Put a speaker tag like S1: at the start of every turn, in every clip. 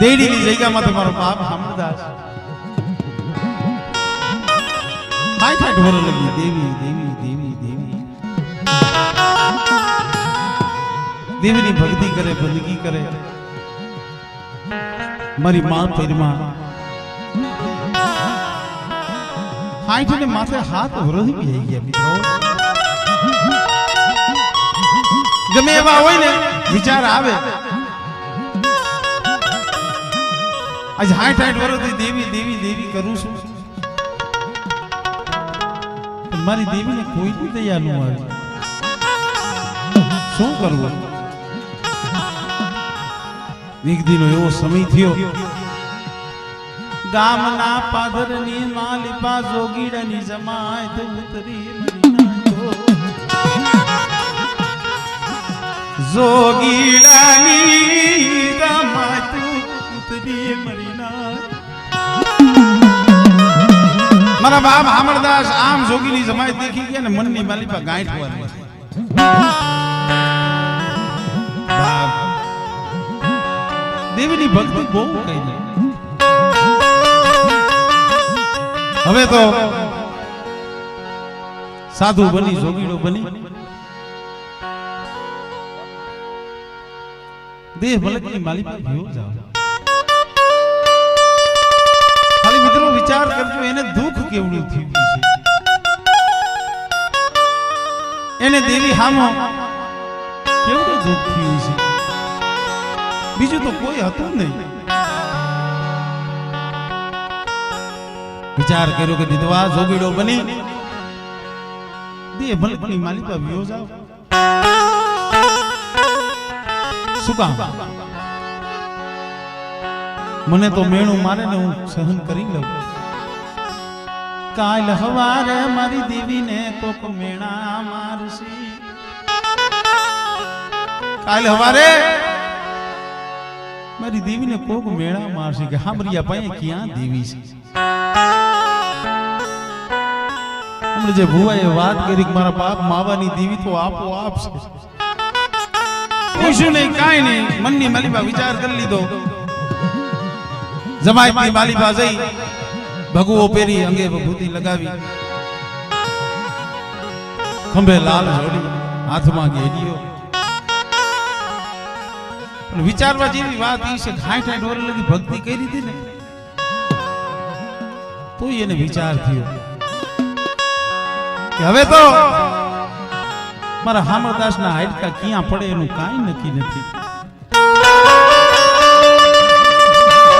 S1: દેડીની જગ્યામાં તમારો બાપ હામદાસ હાય હાય, ઢોર લગી, દેવી દેવી દેવી દેવી. દેવીની ભક્તિ કરે બંદગી કરે. મારી માં પીરમાં હાઈઠ માથે હાથ વરસી બી ગયા મિત્રો. ગમે એવા હોય ને, વિચાર આવે. આજ હાઠ હાઠ વર્ષથી દેવી દેવી દેવી કરું છું. મારી દેવીને કોઈ દયા ન આવે શું કરવું? એક દીનો એવો સમય થયો. ગામના પાદરની માલિપા જોગીડાની જમાય તો ઉતરી. જોગીડાની મારા બાપ અમરદાસ આમ જોગીની જમાય દેખી ગયા ને મનની માલિપા ગાંઠ વાર દેવીની ભક્તિ બહુ કઈ હવે તો સાધુ બની, જોગીડો બની. દેહ મલકની માલી પર ભયો જાવ ખાલી મિત્રો વિચાર કરજો, એને દુઃખ કેવડું થયું છે? એને દેવી હામો. કેવડું દુઃખ થયું છે? બીજું તો કોઈ હતું નહીં. વિચાર કર્યો કે દીધવા જોગીડો બની. દે ભલકની માલિકા વિયો જાવ. શું કામ? મને તો મેણું મારે ને હું સહન કરી લઉં. કાલ હવારે મારી દેવીને કોક મેણા મારસી કાલ હવારે મારી દેવીને કોક મેળા મારશે કે હામરિયા પાસે ક્યાં દેવી છે? જે ભુવાએ વાત કરી મારા બાપ માવાની દેવી તો આપો આપ છે. પૂછ્યું નહીં, કાંઈ નહીં, મનની માલિબા વિચાર કરી લીધો. જમાયતની માલિબા જઈ. ભગવો પહેરી અંગે ભભૂતિ લગાવી. ખંભે લાલ જોડી હાથમાં ઘેરીઓ. વિચારવા જેવી વાત એ છે હાઠ હાઠ વર્ષ લગી ભક્તિ કરી હતી ને તો એને વિચાર થયો કે હવે તો મારા હામરદાસ ના હાડકા ક્યાં પડે એનું કાંઈ નક્કી નથી.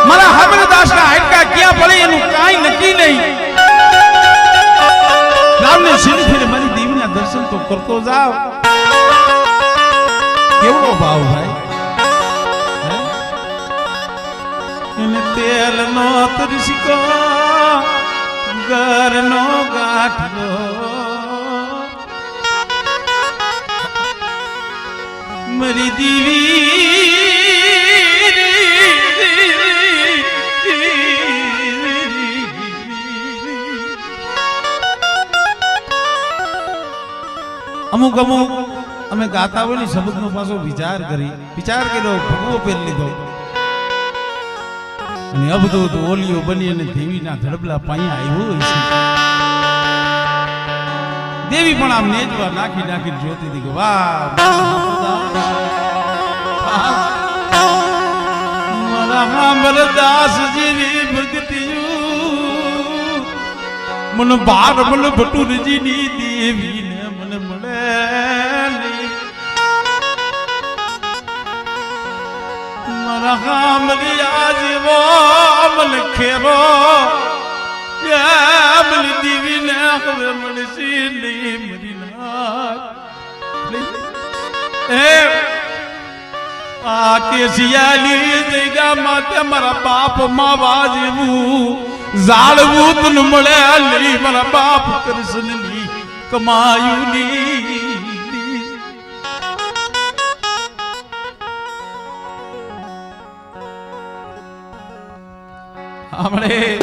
S1: મારા હામરદાસ ના હાડકા ક્યાં પડે એનું કાંઈ નક્કી નહીં. રામને ફેરે મારી દેવીના દર્શન તો કરતો જાવ કેવડો ભાવ ભાઈ? એને તેલ નો તરસિકો ઘર નો ગાંઠલો અમુક અમુક અમે ગાતા હોય ને શબ્દનો પાછો વિચાર કરી, વિચાર કર્યો, ભગવો પહેરી લીધો. અને અબધૂત ઓલિયો બની અને દેવીના ધડબલા પાયા આવ્યો છે. દેવી પણ આમ નેજવા નાખી નાખી જોતી હતી કે, વાહ, મારા અમરદાસજીની મન બાર મન ભટુરજીની દેવીને મારા હામલિયા જેવો મન ખેરો. મન દેવીને હવે મળશે નહીં મરી એ, આ કેસિયાલી જગ્યામાં તે મારા બાપ માવા જેવું ઝાડવું તને મળે લી મારા બાપ કૃષ્ણની કમાયું ની આપણે